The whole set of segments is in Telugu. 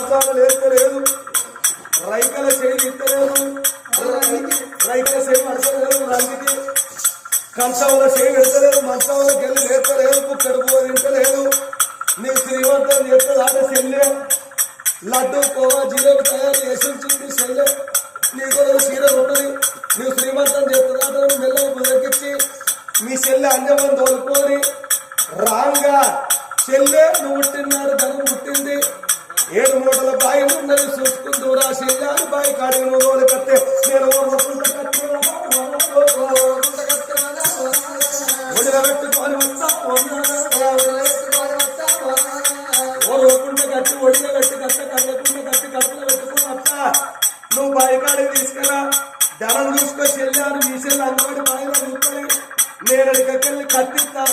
మంచాలు లేస్తలేదు రైకల చేయి ఇస్తలేదు రైకల చేయి పడతలేదు. రంగికి కంచంలో చేయి పెడతలేదు. మంచంలోకి గెలు లేస్తలేదు కుక్కడు కూర తింటలేదు నీ శ్రీమంతం చేస్తుంది ఆట చెల్లె లడ్డు కోవా జిలేబి తయారు చేసి ఉంచింది చెల్లె నీ నీకు చీర ఉంటుంది నీవు శ్రీమంతం చేస్తుంది ఆట మెల్లగా బుదకిచ్చి మీ చెల్లె అంజమని తోలుకొని రాంగా చెల్లె నువ్వు పుట్టినాడు ధనం పుట్టింది. ఏడు మూటల బాయి ఉన్నది చూసుకుంటూ చెల్లె బాయి కాడి నువ్వు కట్టే నేను పెట్టుకొని వస్తా కట్టి ఒడిలో కట్టి కట్ట కళ్ళకుంట కట్టి కట్టులో పెట్టుకుని వస్తా నువ్వు బాయి కాడికి తీసుకురా ధనం తీసుకొచ్చి వెళ్ళాను అని మీ చెల్లె అందబడి బాయిలో చూసుకొని నేను కట్టిస్తా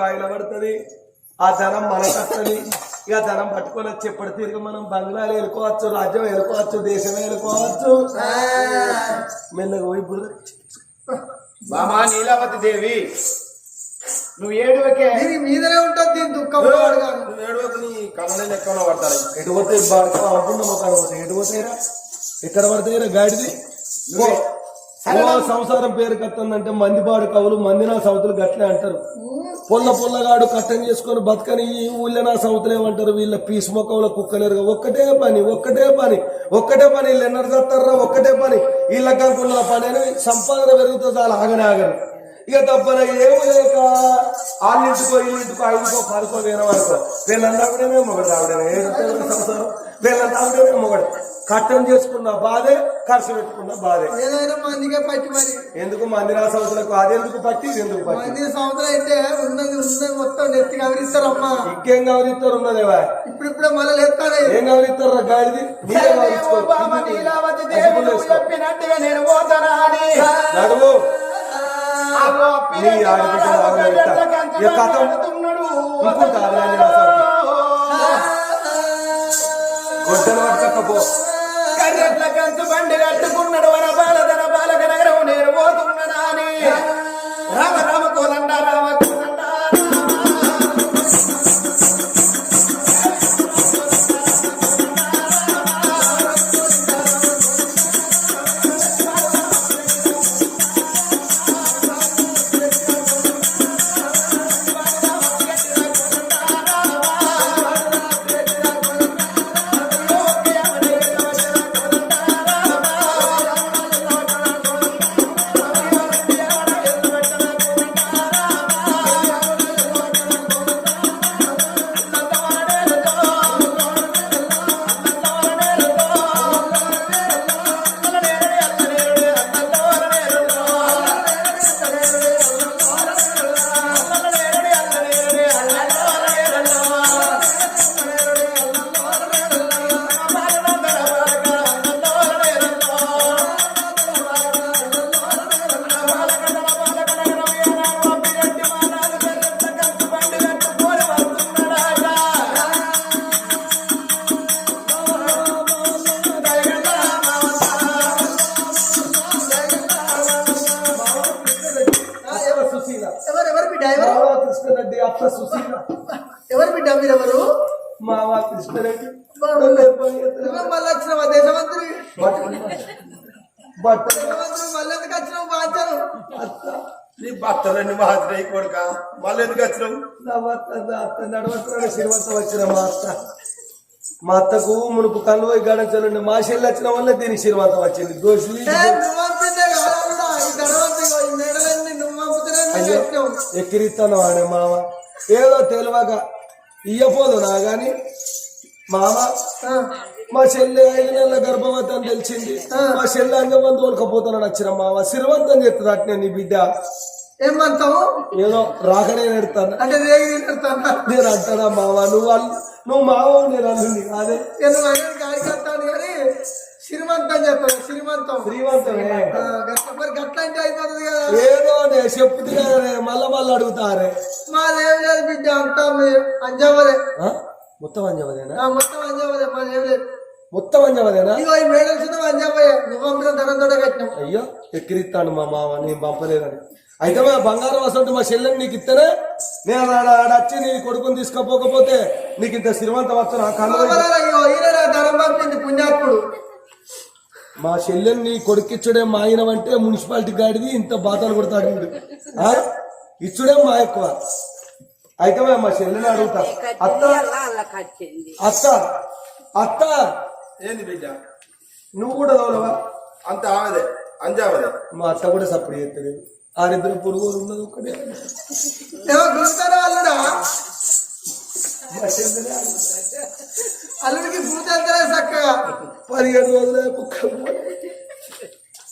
బాయిలో పడుతుంది. ఆ ధనం మనకత్తది. ఇక ధనం పట్టుకొని వచ్చి ఎప్పుడు తిరిగి మనం బంగ్లాలు వెళ్ళుకోవచ్చు రాజ్యం వెళ్ళుకోవచ్చు దేశం వెళ్ళుకోవచ్చు మెల్లగా పోయి బురద బామా నీలావతి దేవి నువ్వు ఏడువకే. దీని మీదనే ఉంటుంది దీని దుఃఖం. నువ్వు ఏడువకు నీ కమలే పడతారు ఎటు పోతే బాడక అవ్వకుండా ఎటు పోతాయిరా ఎక్కడ పడతాయిరా గాడిది? సంసారం పేరు కత్తందంటే మందిపాడు కవులు మందినా సౌతులు గట్లే అంటారు. పొల్ల పొల్లగాడు కట్టం చేసుకొని బతకని ఈ ఊళ్ళో నా ఏమంటారు? వీళ్ళ పీసు మొక్కవుల కుక్కలేరుగా. ఒక్కటే పని ఒక్కటే పని ఒక్కటే పని. వీళ్ళు ఎన్నడు చేస్తారా? ఒక్కటే పని. వీళ్ళ కాకుండా పని అని సంపాదన పెరుగుతుంది చాలా ఆగనే ఆగరు. ఇక తప్పన ఏమో లేక వాళ్ళింటికో వీళ్ళింటికో ఐదుకో పదుకో వేనవాడుకో వీళ్ళందరూ కూడా మేము ఒకటి ఏడుతో సంసారం. వీళ్ళంతా ఆవిడమే మొగడు. కట్టం చేసుకున్న బాధే ఖర్చు పెట్టుకున్న బాధే. ఏదైనా మందిగా పట్టి మరి. ఎందుకు మందిరా సంవత్సరాలకు అది ఎందుకు పట్టి ఎందుకు పట్టి? మంది సంవత్సరం అయితే ఉన్నది ఉన్నది మొత్తం నెత్తికి అవరిస్తారమ్మా ఇంకేం గౌరిస్తారు ఉన్నదేవా ఇప్పుడు ఇప్పుడే మళ్ళీ లేస్తానే ఏం గౌరిస్తారు గాడిది? నేను పోతానా అని. నడుము. అగో నీ పిల్లకి ఆడబిడ్డ కథం. ఇంకుంటా గొడ్డలు పట్టకపో కర్రెట్ల కంచు బండి కట్టుకున్నాడు వన బాలధన బాలక నగరం నేను పోతున్నానా అని సుశీల. ఎవరు బిడ్డ మీరు ఎవరు? మావా కృష్ణరెడ్డి. ఎవరు మళ్ళీ వచ్చినావా దేశమంత్రి. బట్ట దేశమంత్రి మళ్ళీ ఎందుకు వచ్చినావు? బాధ్యను నీ భర్తలన్నీ మాత్రమే కొడుక. మళ్ళీ ఎందుకు వచ్చినావు? నా భర్త అత్త నడవత్రాడు శ్రీమంతం వచ్చిన మా అత్త. మా అత్తకు మునుపు కళ్ళు గడించాలండి. మా చెల్లి వచ్చిన వల్ల దీనికి శ్రీమంతం వచ్చింది. దోషులు. ఎక్కిరిస్తాను వాడే మామ. ఏదో తెలియక ఇయ్యపోదు నా గాని. మామ ఆ, మా చెల్లి ఐదు నెలల గర్భవతి అని తెలిసింది మా చెల్లి అంగమంది తోలుకపోతున్నాడు వచ్చిన మామ శ్రీమంతం చెప్తుంది అట్నే నీ బిడ్డ. ఏమంటావు? ఏదో రాకనే నెడతాను అంటే నేను అంటానా మామ నువ్వు నువ్వు మావ నేను అల్లుంది కాదే నేను కానీ శ్రీమంతం చెప్తాను శ్రీమంతం. శ్రీమంతమే ఆ, గట్ల మరి గట్ల అంటే అయిపోతుంది కదా. ఏదో చెప్తుంది కదా మళ్ళా మళ్ళీ అడుగుతారే. మాదేం లేదు బిడ్డ అంతా ఆ? మొత్తం అంజవదేనా ఆ, మొత్తం అంజవదే మాదేం లేదు. మొత్తం అంజవదేనా ఇగో ఈ మేడలు చిన్న అంజాపోయే నువ్వు పంపిన ధనం తోట కట్టినాం అయ్యో ఎక్కిరిస్తాను మా మామ నేను పంపలేదని. అయితే మా బంగారం వస్తుంటే మా చెల్లెని నీకు ఇస్తేనే నేను ఆడ ఆడ వచ్చి నీ కొడుకుని తీసుకపోకపోతే నీకు ఇంత శ్రీమంతం వస్తున్నా కళ్ళు పాపలారా, ఇగో ఈయన నా ధనం పంపింది పుణ్యాత్ముడు. మా చెల్లెని నీ కొడుకిచ్చుడే మా ఆయన అంటే మున్సిపాలిటీ గాడిది ఇంత బాధలు కొడతాడు? ఇచ్చుడే మా ఎక్కువ. అయితే మా చెల్లెని అడుగుతా. అత్త? అత్త? అత్త? ఏంది బిడ్డ? నువ్వు కూడా తోలవా? అంత ఆమెదే. అంజామదే. మా అత్త కూడా సప్పుడు చేస్తలేదు. ఆరిద్దరు పురుగు ఉన్నది ఒకటే అల్లుడికి పూజ అంతలే చక్కగా పదిహేడు రోజులే కుక్క.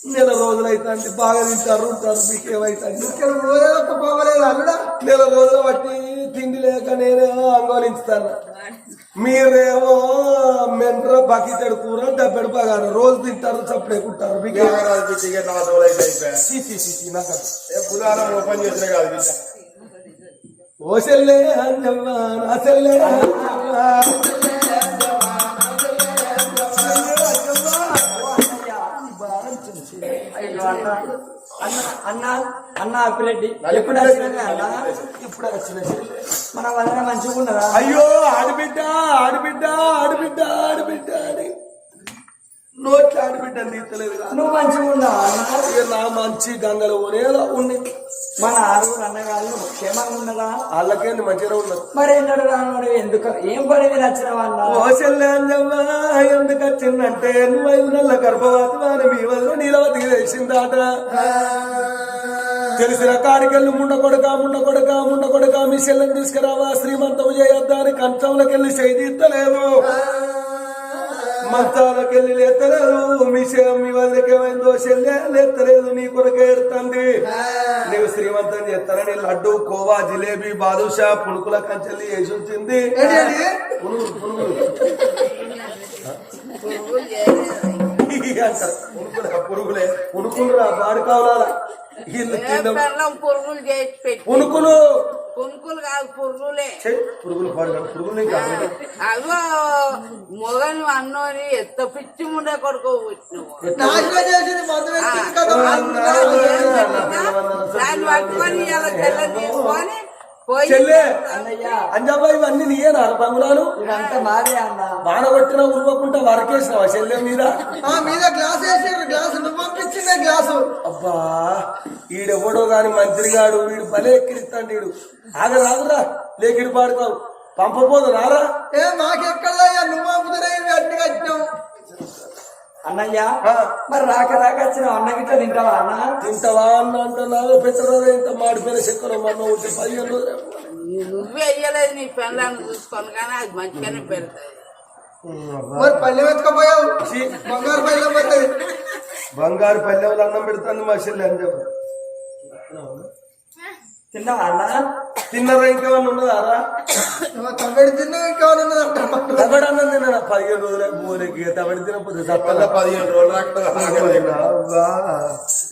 నెల రోజులు అయితే బాగా తింటారు ఉంటారు మీకు ఏమైతే ఇక్కడ పోలేదు ఒక్క పోవలేదు అల్లుడా. నెల రోజులు బట్టి తిండి లేక నేనేమో అంగోలించుతాను మీరేమో మెండ్ర బకితడు కూర డబ్బెడు పగారు రోజు తింటారు చప్పుడే కుంటారు మీకు ఏమై- రాదు బిడ్డ ఇక నా తోలైతే అయిపోయా ఛీ, ఛీ, ఛీ, ఛీ, నాకు పురాణం ఓపెన్ చేసిన కాదు బిడ్డ ఓ సెల్లే అంజమ్మ నా సెల్లే అంజమ్మ. అయ్యో అన్న అన్న అప్పిరెడ్డి. ఎప్పుడు వచ్చినా అన్న? ఇప్పుడు వచ్చిన. మన వల్ల మంచిగా ఉన్నదా అయ్యో ఆడబిడ్డ ఆడబిడ్డ ఆడబిడ్డ ఆడబిడ్డ అని. నోట్ల ఆడబిడ్డ తీర్చలేదు నువ్వు మంచిగా ఉన్నావా? అన్న ఇక నా మంచి గంగలు పోనేలా ఉంది మన ఆరుగురు అన్నగాళ్ళు క్షేమంగా ఉన్నదా? వాళ్ళకేంది మంచిగా ఉన్నారు మరి ఎన్నడు రాను ఎందుకు ఏం పని మీద అన్న ఓ చెల్లెంజమ్మ ఎందుకు వచ్చిందంటే నువ్వు ఐదు నెలల గర్భవతి అని మీ వదిన నీలవతికి తెలిసిందాట తెలిసిన కాడికెళ్ళి ముండ కొడక ముండ కొడక ముండ కొడక మీ చెల్లెని తీసుకురావా? శ్రీమంతం చేయొద్దా అని కంచంలోకెళ్ళి చేయిత్తలేదు మంచాలకెళ్ళి లేత్తలేదు. మీ చె- మీ వదిలికి ఏమైందో చెల్లె లేత్తలేదు. నీ కొరకే ఎడుతుంది నీవు శ్రీమంతం చేస్తానని లడ్డు కోవా జిలేబీ బాదుషా పుణుకుల కంచెల్లి వేసి పురుగులు పునుకులు రా బాడు కావాలా వీళ్ళు పునుకులు. పునుకులు కాదు పురుగులే పురుగులు పురుగులు. అగో మొగను అన్నోని ఎంత పిచ్చి ముండే కొడుకు పుట్టినవు నాశనం చేసింది మందు పెట్టింది కదా దాన్ని పట్టుకొని ఇలా తెల్ల తీసుకొని చెల్లె అన్నయ్య. అంజాబాయి ఇవన్నీ నీయేనా? బంగుళాలు ఇదంతా మాదే అన్న. వాన కొట్టిన ఉరువకుండా వరకేసినావా చెల్లె మీద? ఆ మీద గ్లాస్ వేసారు గ్లాస్ నువ్వు పంపించిందే గ్లాసు. అబ్బా ఈడెవడో గాని మంత్రి గాడు వీడు భలే ఎక్కిరిస్తాడు వీడు ఆగ రాదురా లేకిడి పాడుతావు. పంపపోదు రారా. ఏ మాకెక్కడయ్యా? నువ్వు పంపుతున్నా ఇవి అన్ని కట్టినాం. అన్నయ్య మరి రాక రాక వచ్చిన అన్న గిట్ట తింటావా అన్న? తింటావా అన్న అంటున్నావు పెద్దరోజు ఇంత మాడిపోయిన చెక్కలు మన ఉంటే పదిహేను రోజులు నువ్వే వేయలేదు నీ పెళ్ళాన్ని చూసుకొని కానీ అది మంచిగానే పెడతాయి మరి పల్లెం ఎత్తుకపోయావు ఛీ, బంగారు పల్లెం పోతుంది బంగారు పల్లెవులు అన్నం పెడుతుంది మా చెల్లి అని చెప్పు. తిన్నావా అన్న? తిన్నరా ఇంకేమన్నా ఉన్నదారా తిన్నావు ఇంకెవరు ఉన్నదంట తబడి అన్నం తిన్నా పదిహేను రోజులకు పోలేకి తబడి తినకపోతే తప్పదా పదిహేను రోజులు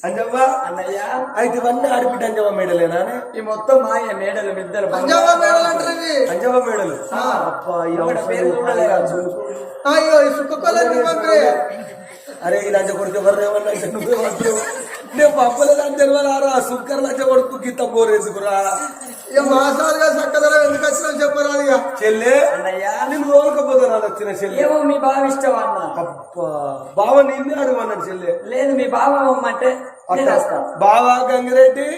అంజవ్వా? అన్నయ్య. అయితే ఇవన్నీ ఆడిపిట్ట అంజవ్వ మేడలేనా ఈ మొత్తం మాయ మేడలు ఇద్దరు పంజాబ్ మేడలు అంటారు అంజవ్వ మేడలు? అయ్యో ఈ అరే ఈ లంచ కొడుకు ఎవరు ఏమన్నా. నేను పంపలేదు అని తెలియదారా సుక్కర్ లంచ కొడుకు గీత పోరేసుకురా ఇక మాసాలుగా చక్కదనం ఎందుకు చెప్పరాదు ఇక. చెల్లె అన్నయ్య. నేను వచ్చిన చెల్లె. ఏమో మీ బావ ఇష్టం అన్న? అబ్బా బావ నిన్నే చెల్లె. లేదు మీ బావ అమ్మంటే బావా గంగిరెడ్డి?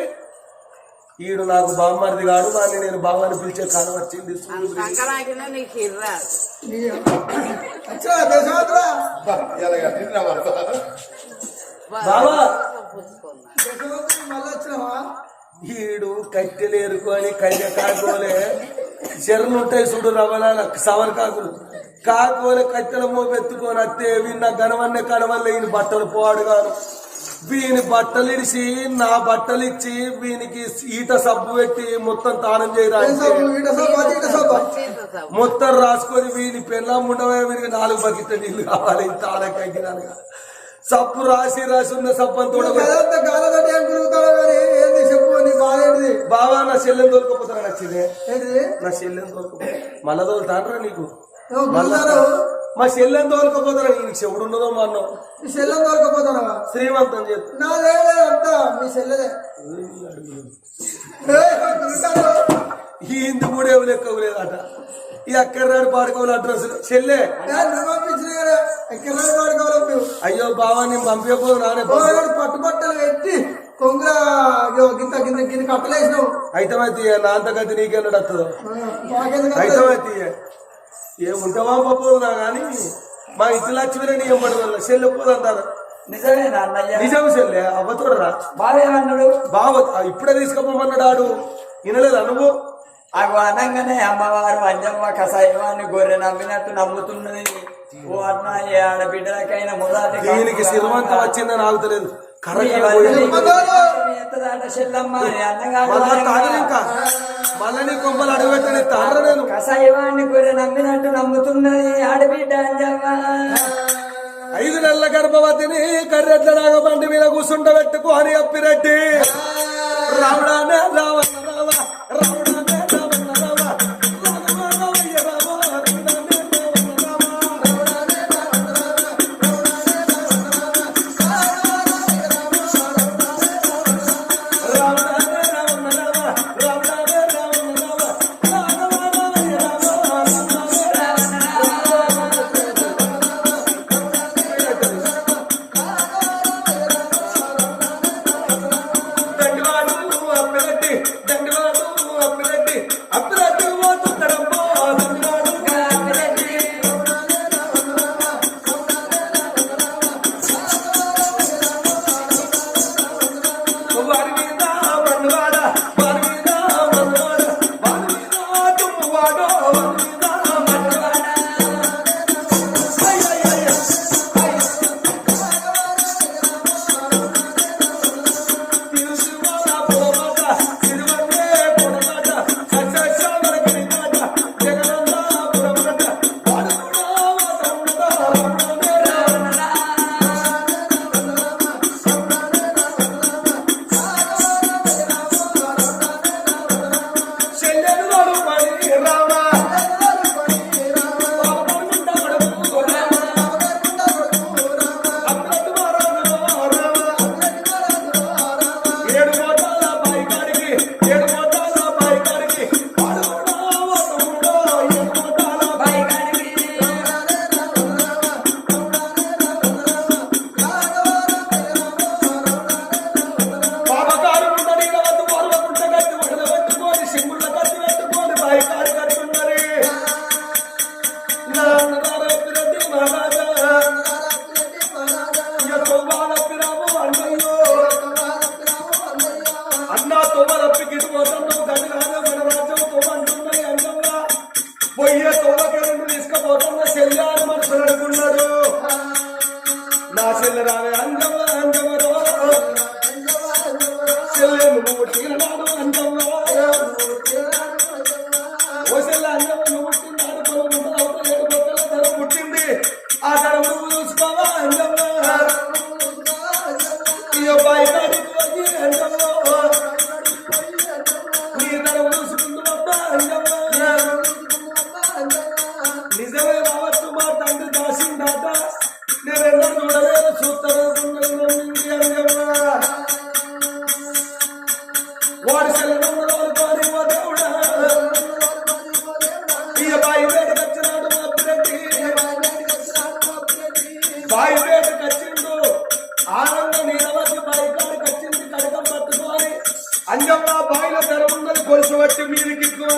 ఈడు నాకు బామ్మరిది కాడు వాడిని నేను బావాని పిలిచే కాలం వచ్చింది సంక్రాంతిలో ఈడు కట్టెలు ఏరుకొని కయ్య కాకోలే. చెర్లు ఉంటాయి చూడు రవణాల సవర్ కాకులు. కాకోలే కట్టెల మోపెత్తుకొని అత్తే వీళ్ళ గనవన్నే కనవల్లే ఈయన బట్టలు పోవాడు కాదు. వీని బట్టలు ఇడిచి నా బట్టలు ఇచ్చి వీనికి ఈట సబ్బు పెట్టి మొత్తం తానం చేయరా ఏ సబ్బు? ఈట సబ్బు అది ఈట సబ్బు సీత సబ్బు. మొత్తం రాసుకొని వీని పెళ్ళం ఉండవే వీనికి నాలుగు బకెట్ల నీళ్ళు కావాలి ఆడకగినానుగా సప్పు రాసి రాసి ఉన్న చెప్పు బాధ ఏంటిది? బావా నా చెల్లెని దొరకపోతారా నచ్చిందే నా చెల్లెని దొరకపోతే మళ్ళా దొరుకుతానరా నీకు? మా చెల్లెని తోలుకపోతారా నీకు? చెవుడు ఉన్నదో మా అన్న మీ సెల్లం దొరకపోతానవా శ్రీమంతం చేస్తా నా లేదే అంతా మీ ఉంటాను. ఈ ఇందు కూడా ఏమి లెక్క ఈ అక్కర్రాడు పాడుకోవాలి అడ్రస్ చెల్లె. పంపించిన కదా? నువ్వు. అయ్యో బావా నేను పంపించకపోదు నానే ఓనాడు పట్టుబట్టలు పెట్టి కొంగుర ఇగో గింత గింత గిన్నె కట్టలేసినావు అయితమైతే నా అంతకైతే నీకెన్నడు వస్తుందో మాకెందుకు అయితమైతే ఏ ఉంటావా పోదా కానీ మా ఇంటి లక్ష్మి నీ ఎంబడి వల్ల. చెల్లె పోదంటారు. నిజమేనా అన్నయ్య. నిజం చెల్లె అవ్వతోడరా? బావేమన్నాడు బావ ఇప్పుడే తీసుకుపోమన్నాడు ఆడు. వినలేదు అనుభవం అగు అనగానే అమ్మవారు అంజమ్మ కషాయమాన్ని గొర్రె నమ్మినట్టు నమ్ముతున్నది. ఓ అన్న ఏ ఆడబిడ్డలకైనా మురాది దీనికి శ్రీమంతం వచ్చిందని ఆగుతలేదు మళ్ళా కొమ్మలు అడుగు పెట్టని తాగర నేను. కషాయవాణ్ణి గొర్రె నమ్మినట్టు నమ్ముతున్నది ఆడబిడ్డ అంజమ్మ. ఐదు నెలల గర్భవతిని కర్రెట్ల నాగబండి మీద కూర్చుండ పెట్టుకో అని అప్పిరెడ్డి. రావడానే రావణ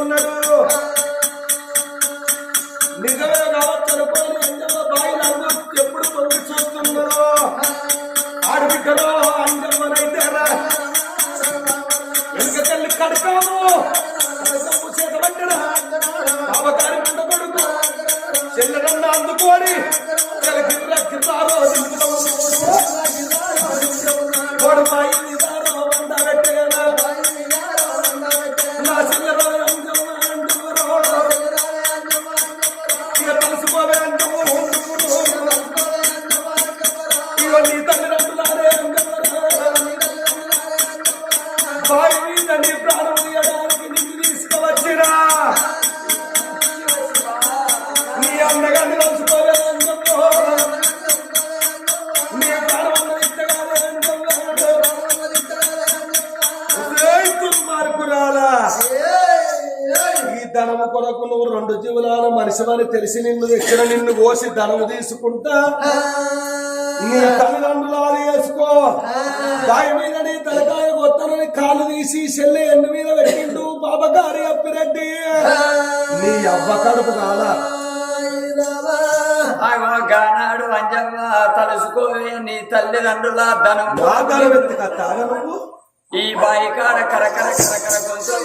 మీదికి తెలిసి నిన్ను తెచ్చిన నిన్ను కోసి ధనము తీసుకుంటా. నీ తల్లిదండ్రులు అది వేసుకో. దాని మీద నీ తలకాయ కొత్తనని కాలు తీసి చెల్లె ఎన్ని మీద పెట్టిండు బాబగారి అప్పిరెడ్డి. నీ అవ్వ కడుపు కాదా? గానాడు అంజమ్మ తలుసుకో నీ తల్లిదండ్రుల ధనం. బాగా వెతుకత్తాగా నువ్వు? ఈ బాయి కాడ కరకర కరకర కొంచెం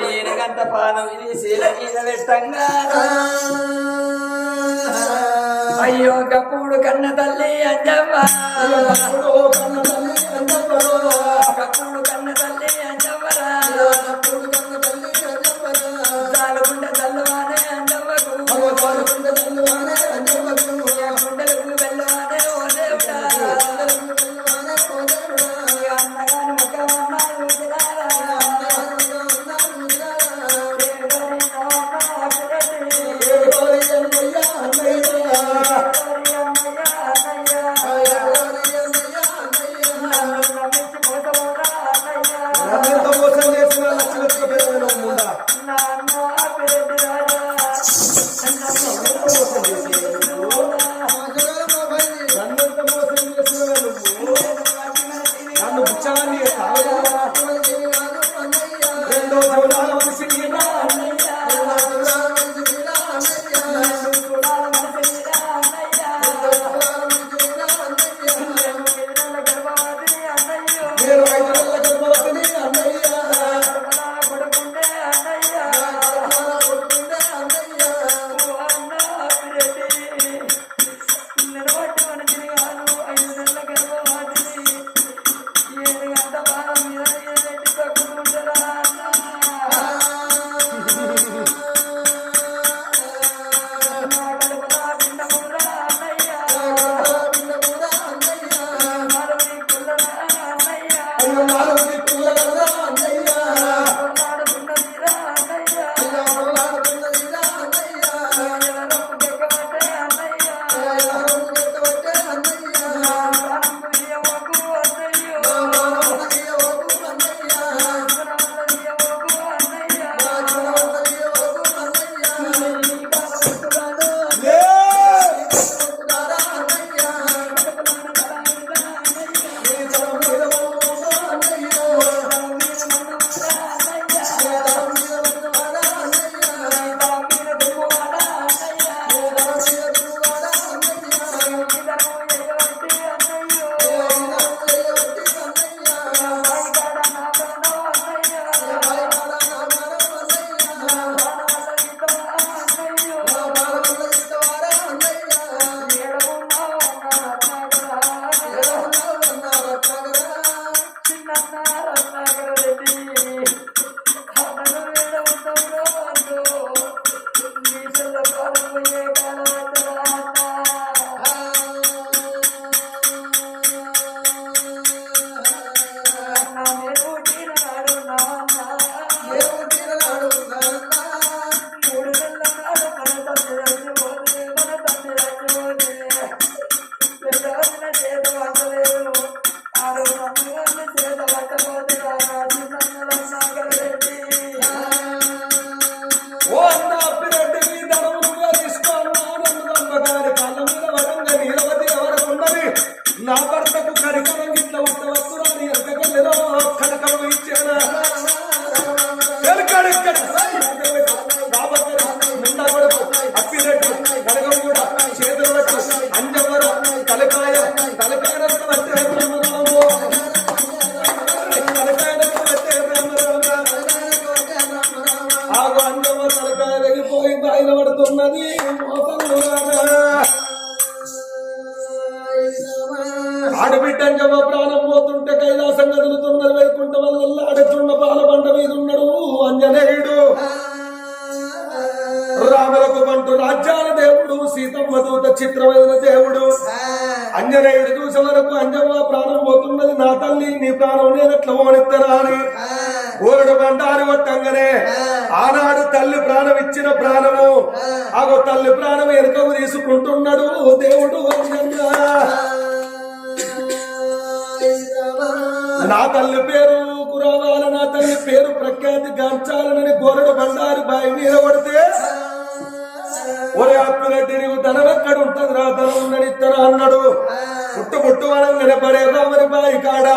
నేనగంత పాదం ఇది శీల గీత పెట్టంగా అయ్యో కప్పుడు కన్న తల్లి అంజవ్వా. కప్పుడు కన్న తల్లి అంజవ్వరా. కప్పుడు కన్న తల్లి Thank you. ప్రాణము. ఆగో తల్లి ప్రాణం వెనుక తీసుకుంటున్నాడు దేవుడు నా తల్లి పేరు కురవాల నా తల్లి పేరు ప్రఖ్యాతి గాంచాలనని గోరడు బండారు బాయి మీద పడితే ఒరే అప్పుల నీవు ధనం ఎక్కడ ఉంటుంది రా ధనం ఉన్నది అన్నాడు పుట్టు పుట్టు వాళ్ళని నిలబడే రామని బాయి కాడా?